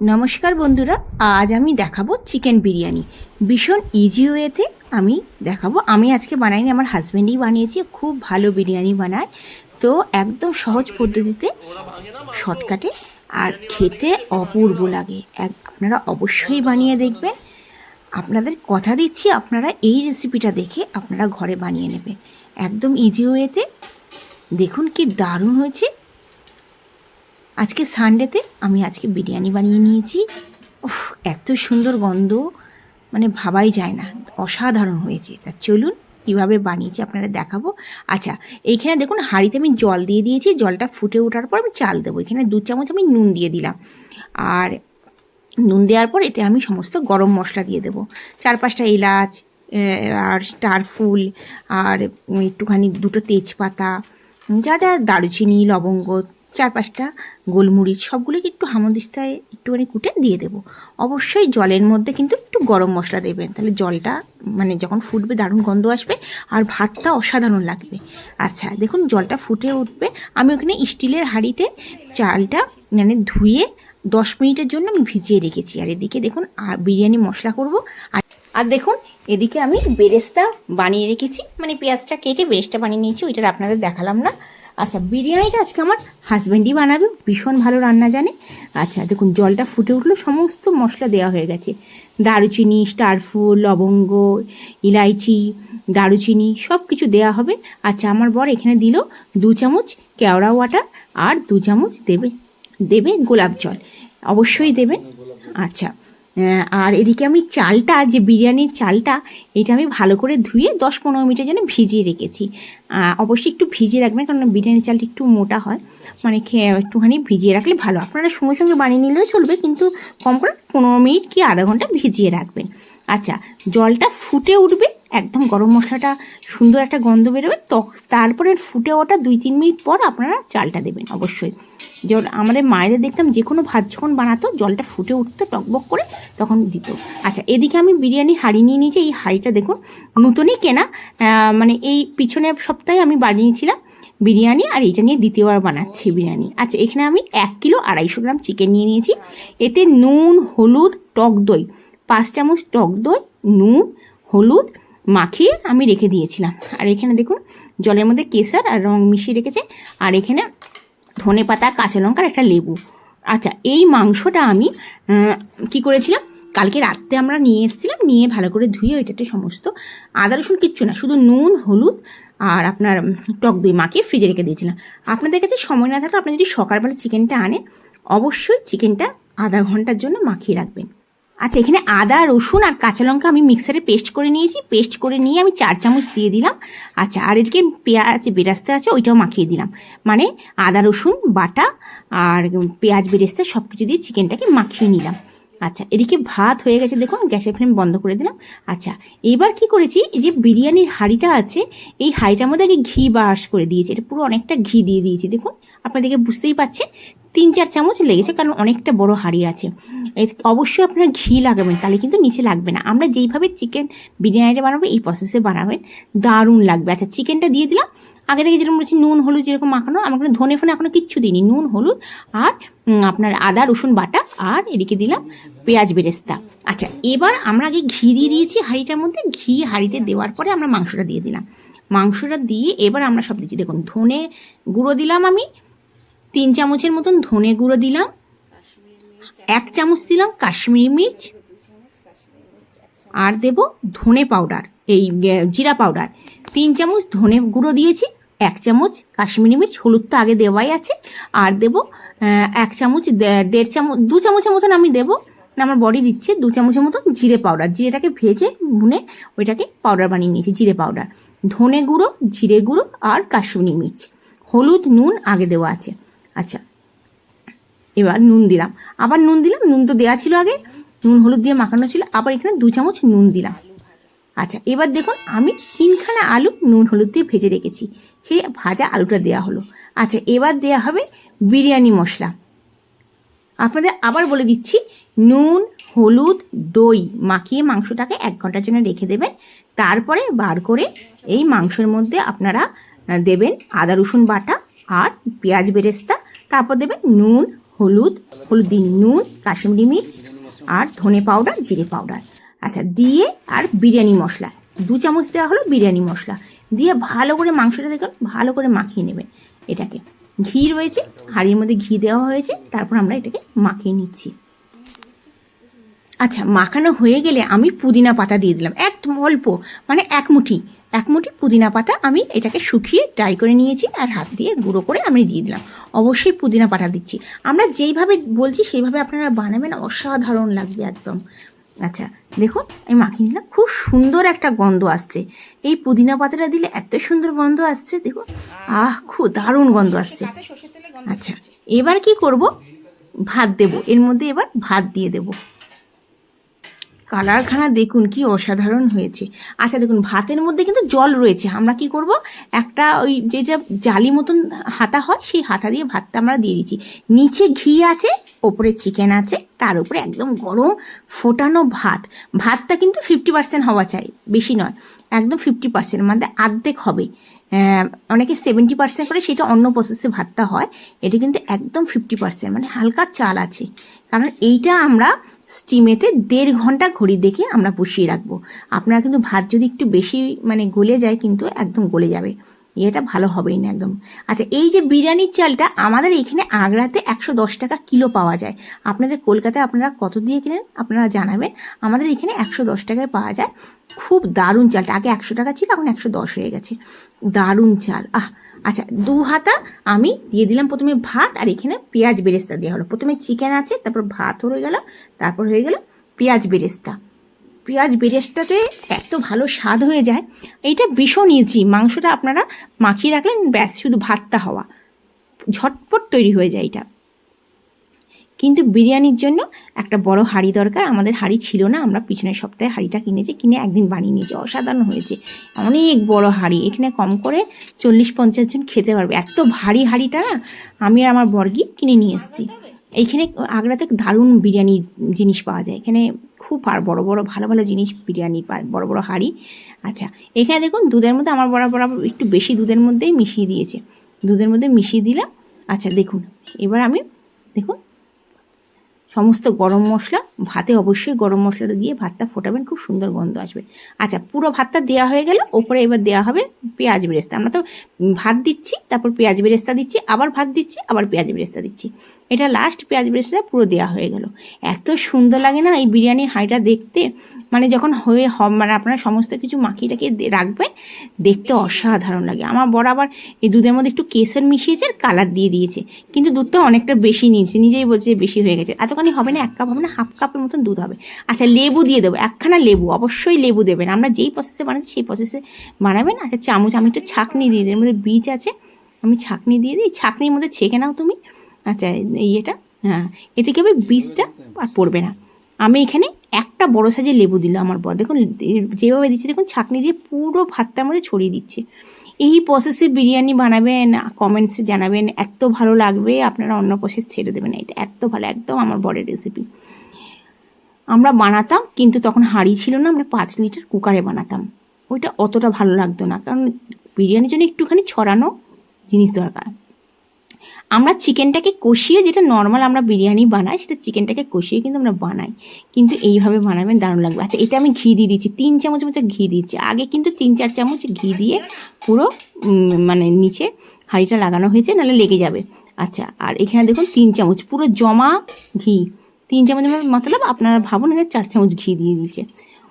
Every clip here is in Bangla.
নমস্কার বন্ধুরা, আজ আমি দেখাবো চিকেন বিরিয়ানি। ভীষণ ইজি ওয়েতে আমি দেখাবো। আমি আজকে বানাইনি, আমার হাজব্যান্ডই বানিয়েছি, খুব ভালো বিরিয়ানি বানায়। তো একদম সহজ পদ্ধতিতে শর্টকাটে আর খেতে অপূর্ব লাগে। এক, আপনারা অবশ্যই বানিয়ে দেখবেন। আপনাদের কথা দিচ্ছি, আপনারা এই রেসিপিটা দেখে আপনারা ঘরে বানিয়ে নেবেন। একদম ইজি ওয়েতে দেখুন কি দারুণ হয়েছে। আজকে সানডেতে আমি আজকে বিরিয়ানি বানিয়ে নিয়েছি। উফ, এত সুন্দর গন্ধ মানে ভাবাই যায় না, অসাধারণ হয়েছে। তা চলুন কীভাবে বানিয়েছি আপনারা দেখাবো। আচ্ছা এইখানে দেখুন, হাঁড়িতে আমি জল দিয়ে দিয়েছি, জলটা ফুটে ওঠার পর আমি চাল দেবো। এখানে দু চামচ আমি নুন দিয়ে দিলাম। আর নুন দেওয়ার পর এতে আমি সমস্ত গরম মশলা দিয়ে দেবো। চার পাঁচটা এলাচ আর স্টার ফুল, আর একটুখানি দুটো তেজপাতা, যা যা দারুচিনি, লবঙ্গ চার পাঁচটা গোলমরিচ, সবগুলোকে একটু হামদিস্তায় একটুখানি কুটে দিয়ে দেবো। অবশ্যই জলের মধ্যে কিন্তু একটু গরম মশলা দেবেন। তাহলে জলটা মানে যখন ফুটবে দারুণ গন্ধ আসবে আর ভাতটা অসাধারণ লাগবে। আচ্ছা দেখুন জলটা ফুটে উঠবে। আমি ওখানে স্টিলের হাঁড়িতে চালটা মানে ধুয়ে দশ মিনিটের জন্য আমি ভিজিয়ে রেখেছি। আর এদিকে দেখুন আর বিরিয়ানি মশলা করব। আর আর দেখুন, এদিকে আমি বেরেস্তা বানিয়ে রেখেছি। মানে পেঁয়াজটা কেটে বেরেস্তা বানিয়ে নিয়েছি ওইটা আপনাদের দেখালাম না। আচ্ছা বিরিয়ানিটা আজকে আমার হাজব্যান্ডই বানাবে ভীষণ ভালো রান্না জানে। আচ্ছা দেখুন, জলটা ফুটে উঠল, সমস্ত মশলা দেওয়া হয়ে গেছে। দারুচিনি স্টারফুল লবঙ্গ, ইলাইচি, দারুচিনি সব কিছু দেওয়া হবে। আচ্ছা আমার বর এখানে দিল দু চামচ কেওড়া ওয়াটার আর দু চামচ দেবে দেবে গোলাপ জল। অবশ্যই দেবেন। আচ্ছা আর এদিকে আমি চালটা, যে বিরিয়ানির চালটা, এটা আমি ভালো করে ধুয়ে দশ পনেরো মিনিটের জন্য ভিজিয়ে রেখেছি। অবশ্যই একটু ভিজিয়ে রাখবেন, কারণ বিরিয়ানির চালটা একটু মোটা হয়। মানে খেয়ে একটুখানি ভিজিয়ে রাখলে ভালো। আপনারা সঙ্গে সঙ্গে বানিয়ে নিলেও চলবে, কিন্তু কম করে পনেরো মিনিট কি আধা ঘণ্টা ভিজিয়ে রাখবেন। আচ্ছা জলটা ফুটে উঠবে, একদম গরম মশলাটা সুন্দর একটা গন্ধ বেরোবে তারপরে ফুটে ওঠা দুই তিন মিনিট পর আপনারা চালটা দেবেন অবশ্যই। জল আমাদের মায়েদের দেখতাম যে কোনো ভাত যখন বানাতো, জলটা ফুটে উঠতো, টকবক করে তখন দিত। আচ্ছা এদিকে আমি বিরিয়ানি হাঁড়ি নিয়ে নিয়েছি, এই হাঁড়িটা দেখুন, নতুনই কেনা মানে এই পিছনের সপ্তাহে আমি বানিয়েছিলাম বিরিয়ানি আর এটা নিয়ে দ্বিতীয়বার বানাচ্ছি বিরিয়ানি। আচ্ছা এখানে আমি এক কিলো আড়াইশো গ্রাম চিকেন নিয়ে নিয়েছি, এতে নুন, হলুদ, টক দই। পাঁচ চামচ টক দই, নুন, হলুদ মাখিয়ে আমি রেখে দিয়েছিলাম। আর এখানে দেখুন, জলের মধ্যে কেসার আর রং মিশিয়ে রেখেছে। আর এখানে ধনে পাতা, কাঁচা লঙ্কার একটা লেবু। আচ্ছা এই মাংসটা আমি কি করেছিলাম? কালকে রাত্রে আমরা নিয়ে এসেছিলাম, নিয়ে ভালো করে ধুয়ে ওইটাতে সমস্ত আদা, রসুন কিচ্ছু না, শুধু নুন, হলুদ আর আপনার টক দই মাখিয়ে ফ্রিজে রেখে দিয়েছিলাম। আপনাদের কাছে সময় না থাকলে আপনি যদি সকালবেলা চিকেনটা আনেন, অবশ্যই চিকেনটা আধা ঘণ্টার জন্য মাখিয়ে রাখবেন। আচ্ছা এখানে আদা, রসুন আর কাঁচা লঙ্কা আমি মিক্সারে পেস্ট করে নিয়েছি। পেস্ট করে নিয়ে আমি চার চামচ দিয়ে দিলাম। আচ্ছা আর এদিকে পেঁয়াজ বেরাস্তে আছে, ওইটাও মাখিয়ে দিলাম। মানে আদা, রসুন, বাটা আর পেঁয়াজ বেরেস্তে সব কিছু দিয়ে চিকেনটাকে মাখিয়ে নিলাম। আচ্ছা এদিকে ভাত হয়ে গেছে, দেখুন, গ্যাসের ফ্লেম বন্ধ করে দিলাম। আচ্ছা এবার কি করেছি, এই যে বিরিয়ানির হাঁড়িটা আছে, এই হাঁড়িটার মধ্যে আগে ঘি বাস করে দিয়েছি। এটা পুরো অনেকটা ঘি দিয়ে দিয়েছি, দেখুন, আপনাদেরকে বুঝতেই পারছেন তিন চার চামচ লেগেছে, কারণ অনেকটা বড় হাঁড়ি আছে। অবশ্যই আপনারা ঘি লাগাবেন, তাহলে কিন্তু নিচে লাগবে না। আমরা যেইভাবে চিকেন বিরিয়ানিটা বানাবো, এই প্রসেসে বানাবেন দারুণ লাগবে। আচ্ছা চিকেনটা দিয়ে দিলাম। আগে থেকে যেরকম বলেছি, নুন, হলুদ যেরকম মাখানো, আমার কোনো ধনে ফোনে এখনও কিচ্ছু দিইনি। নুন, হলুদ আর আপনার আদা, রসুন বাটা আর এদিকে দিলাম পেঁয়াজ বেরেস্তা। আচ্ছা এবার আমরা আগে ঘি দিয়ে দিয়েছি হাঁড়িটার মধ্যে। ঘি হাঁড়িতে দেওয়ার পরে আমরা মাংসটা দিয়ে দিলাম। মাংসটা দিয়ে এবার আমরা সব দিচ্ছি। দেখুন, ধনে গুঁড়ো দিলাম আমি তিন চামচের মতন ধনে গুঁড়ো দিলাম। এক চামচ দিলাম কাশ্মীরি মির্চ। আর দেব ধনে পাউডার, এই জিরা পাউডার। তিন চামচ ধনে গুঁড়ো দিয়েছি, এক চামচ কাশ্মীরি মির্চ, হলুদ তো আগে দেওয়াই আছে। আর দেব এক চামচ দেড় চামচ, দু চামচের মতন আমি দেবো আমার বডি দিচ্ছে, দু চামচের মতন জিরে পাউডার। জিরেটাকে ভেজে ভুনে ওইটাকে পাউডার বানিয়ে নিয়েছি, জিরে পাউডার। ধনে গুঁড়ো, জিরে গুঁড়ো আর কাশ্মীরি মির্চ। হলুদ, নুন আগে দেওয়া আছে। আচ্ছা। এবার নুন দিলাম। আবার নুন দিলাম, নুন তো দেওয়া ছিল আগে। নুন হলুদ দিয়ে মাখানো ছিল, আবার এখানে দু চামচ নুন দিলাম। আচ্ছা এবার দেখুন, আমি তিনখানা আলু নুন হলুদ দিয়ে ভেজে রেখেছি। সেই ভাজা আলুটা দেওয়া হলো। আচ্ছা এবার দেওয়া হবে বিরিয়ানি মশলা। আপনাদের আবার বলে দিচ্ছি, নুন, হলুদ, দই মাখিয়ে মাংসটাকে এক ঘণ্টার জন্য রেখে দেবেন। তারপরে বার করে এই মাংসের মধ্যে আপনারা দেবেন আদা রসুন বাটা আর পেঁয়াজ বেরেস্তা তারপর দেবেন নুন, হলুদ হলুদ দিন নুন, কাশ্মীরি মির্চ আর ধনে পাউডার, জিরে পাউডার। আচ্ছা দিয়ে আর বিরিয়ানি মশলা। দু চামচ দেওয়া হলো বিরিয়ানি মশলা। দিয়ে ভালো করে মাংসটা দেখুন, ভালো করে মাখিয়ে নেবেন এটাকে। ঘি রয়েছে, হাঁড়ির মধ্যে ঘি দেওয়া হয়েছে, তারপর আমরা এটাকে মাখিয়ে নিচ্ছি। আচ্ছা মাখানো হয়ে গেলে আমি পুদিনা পাতা দিয়ে দিলাম। এক অল্প মানে এক মুঠি এক মুঠি পুদিনা পাতা আমি এটাকে শুকিয়ে ড্রাই করে নিয়েছি আর হাত দিয়ে গুঁড়ো করে আমি দিয়ে দিলাম। অবশ্যই পুদিনা পাতা দিচ্ছি। আমরা যেইভাবে বলছি, সেইভাবে আপনারা বানাবেন, অসাধারণ লাগবে একদম। আচ্ছা দেখুন, আমি মাখিয়ে নিলাম। খুব সুন্দর একটা গন্ধ আসছে। এই পুদিনা পাতাটা দিলে এত সুন্দর গন্ধ আসছে, দেখুন। আহ, খুব দারুণ গন্ধ আসছে। আচ্ছা এবার কি করব? ভাত দেব। এর মধ্যে এবার ভাত দিয়ে দেবো। কালারখানা দেখুন কি অসাধারণ হয়েছে। আচ্ছা দেখুন, ভাতের মধ্যে কিন্তু জল রয়েছে। আমরা কি করব? একটা ওই যেটা জালি মতন হাতা হয়, সেই হাতা দিয়ে ভাতটা আমরা দিয়ে দিচ্ছি। নিচে ঘি আছে, ওপরে চিকেন আছে, তার উপরে একদম গরম ফোটানো ভাত। ভাতটা কিন্তু ফিফটি পার্সেন্ট হওয়া চাই, বেশি নয়, একদম ফিফটি পার্সেন্ট মানে আর্ধেক হবে। অনেকে সেভেন্টি পার্সেন্ট করে, সেটা অন্য প্রসেসে ভাতটা হয়, এটা কিন্তু একদম ফিফটি পার্সেন্ট মানে হালকা চাল আছে। কারণ এইটা আমরা স্টিমেতে দেড় ঘণ্টা ঘড়ি দেখে আমরা বসিয়ে রাখব। আপনারা কিন্তু ভাত যদি একটু বেশি মানে গলে যায়, কিন্তু একদম গলে যাবে। এটা ভালো হবেই না একদম। আচ্ছা এই যে বিরিয়ানির চালটা, আমাদের এখানে আগ্রাতে একশো দশ টাকা কিলো পাওয়া যায়। আপনাদের কলকাতায় আপনারা কত দিয়ে কিনেন আপনারা জানাবেন। আমাদের এখানে একশো দশ টাকায় পাওয়া যায়। খুব দারুণ চালটা। আগে একশো টাকা ছিল, এখন একশো দশ হয়ে গেছে। দারুণ চাল। আহ আচ্ছা দু হাতা আমি দিয়ে দিলাম প্রথমে ভাত, আর এখানে পেঁয়াজ বেরেস্তা দেওয়া হলো। প্রথমে চিকেন আছে, তারপর ভাত হয়ে গেল, তারপর হয়ে গেল পেঁয়াজ বেরেস্তা। পেঁয়াজ বেরেস্তাতে এত ভালো স্বাদ হয়ে যায় এইটা ভীষণ ইজি মাংসটা আপনারা মাখিয়ে রাখলেন ব্যাস শুধু ভাতটা হওয়া। ঝটপট তৈরি হয়ে যায় এটা। কিন্তু বিরিয়ানির জন্য একটা বড় হাঁড়ি দরকার। আমাদের হাঁড়ি ছিল না আমরা পিছনের সপ্তাহে হাঁড়িটা কিনেছি কিনে একদিন বানিয়ে নিয়েছি। অসাধারণ হয়েছে। অনেক বড় হাঁড়ি এখানে কম করে চল্লিশ পঞ্চাশ জন খেতে পারবে। এত ভারী হাঁড়িটা না আমি আর আমার বর্গি কিনে নিয়ে এসেছি। এইখানে আগ্রাতে দারুণ বিরিয়ানির জিনিস পাওয়া যায়। এখানে খুব আর বড় বড় ভালো ভালো জিনিস বিরিয়ানি পায় বড় বড় হাঁড়ি। আচ্ছা এখানে দেখুন দুধের মধ্যে আমার বরাবর একটু বেশি দুধের মধ্যেই মিশিয়ে দিয়েছে। দুধের মধ্যে মিশিয়ে দিলাম। আচ্ছা দেখুন, এবার আমি, দেখুন সমস্ত গরম মশলা, ভাতে অবশ্যই গরম মশলাটা দিয়ে ভাতটা ফোটাবেন, খুব সুন্দর গন্ধ আসবে। আচ্ছা পুরো ভাতটা দেওয়া হয়ে গেল ওপরে এবার দেওয়া হবে পেঁয়াজ বেরেস্তা। আমরা তো ভাত দিচ্ছি, তারপর পেঁয়াজ বেরেস্তা দিচ্ছি, আবার ভাত দিচ্ছি, আবার পেঁয়াজ বেরেস্তা দিচ্ছি। এটা লাস্ট পেঁয়াজ বেরেস্তা পুরো দেওয়া হয়ে গেল। এত সুন্দর লাগে না এই বিরিয়ানির হাঁড়িটা দেখতে? মানে যখন হয়ে মানে আপনারা সমস্ত কিছু দে- রাখবেন, দেখতে অসাধারণ লাগে। আমার বড় আবার এই দুধের মধ্যে একটু কেসর মিশিয়েছে আর কালার দিয়ে দিয়েছে। কিন্তু দুধটা অনেকটা বেশি নিয়েছে, নিজেই বলছে বেশি হয়ে গেছে। এতখানি হবে না, এক কাপ হবে না, হাফ কাপের মতন দুধ হবে। আচ্ছা লেবু দিয়ে দেবো, একখানা লেবু, অবশ্যই লেবু দেবেন। আমরা যেই প্রসেসে বানাচ্ছি, সেই প্রসেসে বানাবেন। আচ্ছা চামচ, আমি একটু ছাকনি দিয়ে দিই এর মধ্যে বীজ আছে, আমি ছাকনি দিয়ে দিই। ছাকনির মধ্যে ছেঁকে নাও তুমি। আচ্ছা ইয়েটা হ্যাঁ এতে কি হবে? বীজটা আর পড়বে না। আমি এখানে একটা বড় সাইজের লেবু দিলাম আমার বর। দেখুন যেভাবে দিচ্ছি, দেখুন, ছাকনি দিয়ে পুরো ভাতটার মধ্যে ছড়িয়ে দিচ্ছে। এই প্রসেসে বিরিয়ানি বানাবেন কমেন্টসে জানাবেন, এত ভালো লাগবে, আপনারা অন্য প্রসেস ছেড়ে দেবেন এটা এত ভালো, একদম আমার বরের রেসিপি আমরা বানাতাম, কিন্তু তখন হাঁড়ি ছিল না, আমরা পাঁচ লিটার কুকারে বানাতাম। ওইটা অতটা ভালো লাগতো না, কারণ বিরিয়ানির জন্য একটুখানি ছড়ানো জিনিস দরকার। আমরা চিকেনটাকে কষিয়ে যেটা নর্মাল আমরা বিরিয়ানি বানাই, সেটা চিকেনটাকে কষিয়ে কিন্তু আমরা বানাই। কিন্তু এইভাবে বানাবেন দারুণ লাগবে। আচ্ছা এটা আমি ঘি দিয়ে দিচ্ছি। তিন চামচ মতো ঘি দিচ্ছি। আগে কিন্তু তিন চার চামচ ঘি দিয়ে পুরো মানে নিচে হাঁড়িটা লাগানো হয়েছে, নাহলে লেগে যাবে। আচ্ছা আর এখানে দেখুন তিন চামচ। পুরো জমা ঘি। তিন চামচ মতলব আপনারা ভাবুন এখানে চার চামচ ঘি দিয়ে দিচ্ছে।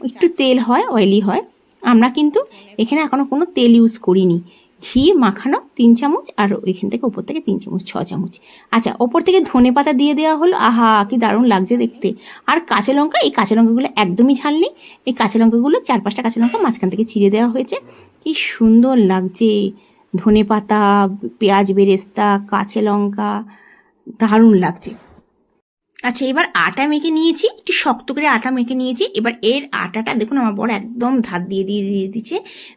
একটু তেল হয় অয়েলি হয়। আমরা কিন্তু এখানে এখনও কোনো তেল ইউজ করিনি। ঘি মাখানো তিন চামচ আর ওইখান থেকে ওপর থেকে তিন চামচ, ছ চামচ। আচ্ছা ওপর থেকে ধনে পাতা দিয়ে দেওয়া হলো। আহা, কি দারুণ লাগছে দেখতে। আর কাঁচা লঙ্কা, এই কাঁচা লঙ্কাগুলো একদমই ঝাল নেই। এই কাঁচা লঙ্কাগুলো চার পাঁচটা কাঁচা লঙ্কা মাঝখান থেকে ছিঁড়ে দেওয়া হয়েছে। কি সুন্দর লাগছে। ধনে পাতা, পেঁয়াজ বেরেস্তা, কাঁচা লঙ্কা, দারুণ লাগছে। আচ্ছা এবার আটা মেখে নিয়েছি, একটু শক্ত করে আটা মেখে নিয়েছি। এবার এর আটাটা দেখুন, আমার বড় একদম ধার দিয়ে দিয়ে দিয়ে দিচ্ছে।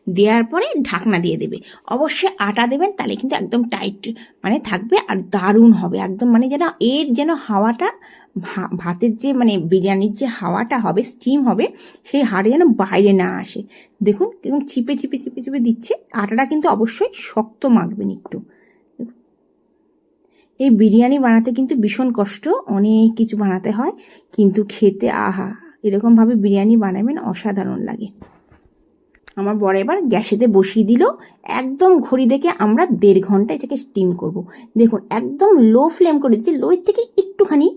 দেওয়ার পরে ঢাকনা দিয়ে দেবে। অবশ্যই আটা দেবেন, তাহলে কিন্তু একদম টাইট মানে থাকবে আর দারুণ হবে। একদম মানে যেন এর যেন হাওয়াটা ভাতের যে মানে বিরিয়ানির যে হাওয়াটা হবে স্টিম হবে, সেই হাড়ে যেন বাইরে না আসে। দেখুন এবং চিপে চিপে চিপে চিপে দিচ্ছে। আটাটা কিন্তু অবশ্যই শক্ত মাখবেন একটু। এই বিরিয়ানি বানাতে কিন্তু ভীষণ কষ্ট, অনেক কিছু বানাতে হয়, কিন্তু খেতে আহা এরকমভাবে বিরিয়ানি বানাবেন অসাধারণ লাগে। আমার বড় এবার গ্যাসেতে বসিয়ে দিল, একদম ঘড়ি দেখে আমরা দেড় ঘণ্টা এটাকে স্টিম করব। দেখুন, একদম লো ফ্লেম করে দিচ্ছি লোয়ের থেকে একটুখানি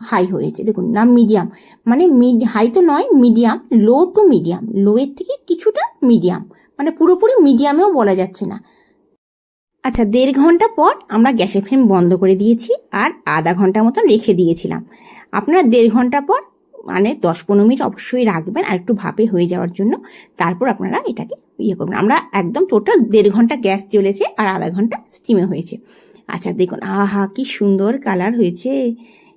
হাই হয়েছে। দেখুন, না মিডিয়াম মানে মিড হাই তো নয় medium low to medium lower থেকে কিছুটা মিডিয়াম মানে পুরোপুরি মিডিয়ামেও বলা যাচ্ছে না। আচ্ছা দেড় ঘণ্টা পর আমরা গ্যাসের ফ্লেম বন্ধ করে দিয়েছি আর আধা ঘণ্টা মতন রেখে দিয়েছিলাম। আপনারা দেড় ঘণ্টা পর মানে দশ পনেরো মিনিট অবশ্যই রাখবেন আর একটু ভাপে হয়ে যাওয়ার জন্য। তারপর আপনারা এটাকে ইয়ে করবেন। আমরা একদম টোটাল দেড় ঘণ্টা গ্যাস জ্বলেছে আর আধা ঘণ্টা স্টিমে হয়েছে। আচ্ছা দেখুন, আহা, কি সুন্দর কালার হয়েছে।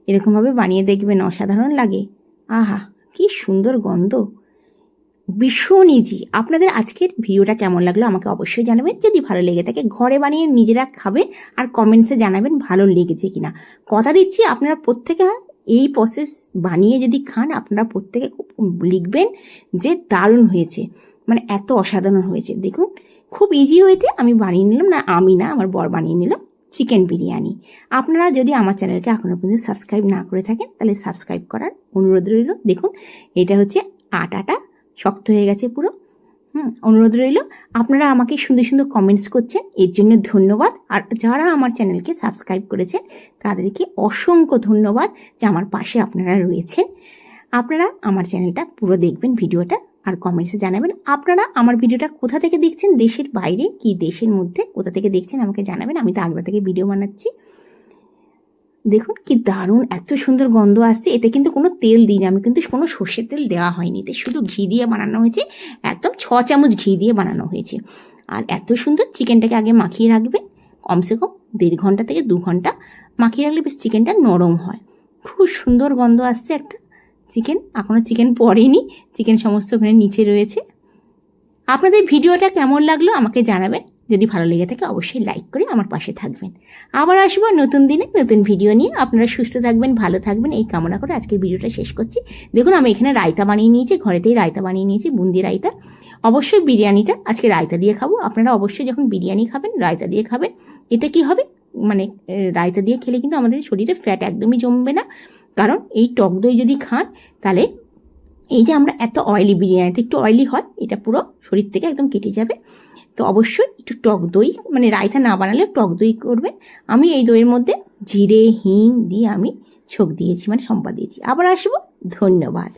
এরকমভাবে বানিয়ে দেখবেন, অসাধারণ লাগে। আহা, কি সুন্দর গন্ধ। ভীষণ ইজি আপনাদের আজকের ভিডিওটা কেমন লাগল আমাকে অবশ্যই জানাবেন। যদি ভালো লেগে থাকে, ঘরে বানিয়ে নিজেরা খাবেন আর কমেন্টসে জানাবেন ভালো লেগেছে কিনা। কথা দিচ্ছি, আপনারা প্রত্যেকে এই প্রসেস বানিয়ে যদি খান, আপনারা প্রত্যেকে লিখবেন যে দারুণ হয়েছে। মানে এত অসাধারণ হয়েছে। দেখুন, খুব ইজি ওয়েতে আমি বানিয়ে নিলাম। না, আমি না, আমার বর বানিয়ে নিলাম চিকেন বিরিয়ানি। আপনারা যদি আমার চ্যানেলকে এখনও পর্যন্ত সাবস্ক্রাইব না করে থাকেন, তাহলে সাবস্ক্রাইব করার অনুরোধ রইল। দেখুন, এটা হচ্ছে আটাটা শক্ত হয়ে গেছে পুরো। হুম, অনুরোধ রইল, আপনারা আমাকে সুন্দর সুন্দর কমেন্টস করছেন, এর জন্য ধন্যবাদ। আর যারা আমার চ্যানেলকে সাবস্ক্রাইব করেছেন, তাদেরকে অসংখ্য ধন্যবাদ যে আমার পাশে আপনারা রয়েছেন। আপনারা আমার চ্যানেলটা পুরো দেখবেন, ভিডিওটা আর কমেন্টসে জানাবেন। আপনারা আমার ভিডিওটা কোথা থেকে দেখছেন, দেশের বাইরে, কি দেশের মধ্যে, কোথা থেকে দেখছেন আমাকে জানাবেন। আমি তো আগ্রা থেকে ভিডিও বানাচ্ছি। দেখুন কি দারুণ, এত সুন্দর গন্ধ আসছে। এতে কিন্তু কোনো তেল দিইনি আমি কিন্তু কোনো সর্ষের তেল দেওয়া হয়নি। এতে শুধু ঘি দিয়ে বানানো হয়েছে। একদম ছ চামচ ঘি দিয়ে বানানো হয়েছে। আর এত সুন্দর চিকেনটাকে আগে মাখিয়ে রাখবে। কমসে কম দেড় ঘণ্টা থেকে দু ঘণ্টা মাখিয়ে রাখলে বেশ চিকেনটা নরম হয়। খুব সুন্দর গন্ধ আসছে একটা চিকেন। এখনও চিকেন পড়েনি। চিকেন সমস্ত ওখানে নিচে রয়েছে। আপনাদের ভিডিওটা কেমন লাগল আমাকে জানাবেন। যদি ভালো লেগে থাকে অবশ্যই লাইক করে আমার পাশে থাকবেন। আবার আসব নতুন দিনে নতুন ভিডিও নিয়ে। আপনারা সুস্থ থাকবেন, ভালো থাকবেন, এই কামনা করে আজকের ভিডিওটা শেষ করছি। দেখুন, আমি এখানে রায়তা বানিয়ে নিয়েছি, ঘরেতেই রায়তা বানিয়ে নিয়েছি, বুন্দি রায়তা। অবশ্যই বিরিয়ানিটা আজকে রায়তা দিয়ে খাব। আপনারা অবশ্যই যখন বিরিয়ানি খাবেন, রায়তা দিয়ে খাবেন। এটা কি হবে? মানে রায়তা দিয়ে খেলে কিন্তু আমাদের শরীরে ফ্যাট একদমই জমবে না। কারণ এই টক দই যদি খান, তাহলে এই যে আমরা এত অয়েলি বিরিয়ানিটা, একটু অয়েলি হয়, এটা পুরো শরীর থেকে একদম কেটে যাবে। তো অবশ্যই একটু টক দই মানে রায়তা না বানালে টক দই করবে। আমি এই দইয়ের মধ্যে জিরে, হিং দিয়ে আমি ছোক দিয়েছি মানে সম্পা দিয়েছি। আবার আসব, ধন্যবাদ।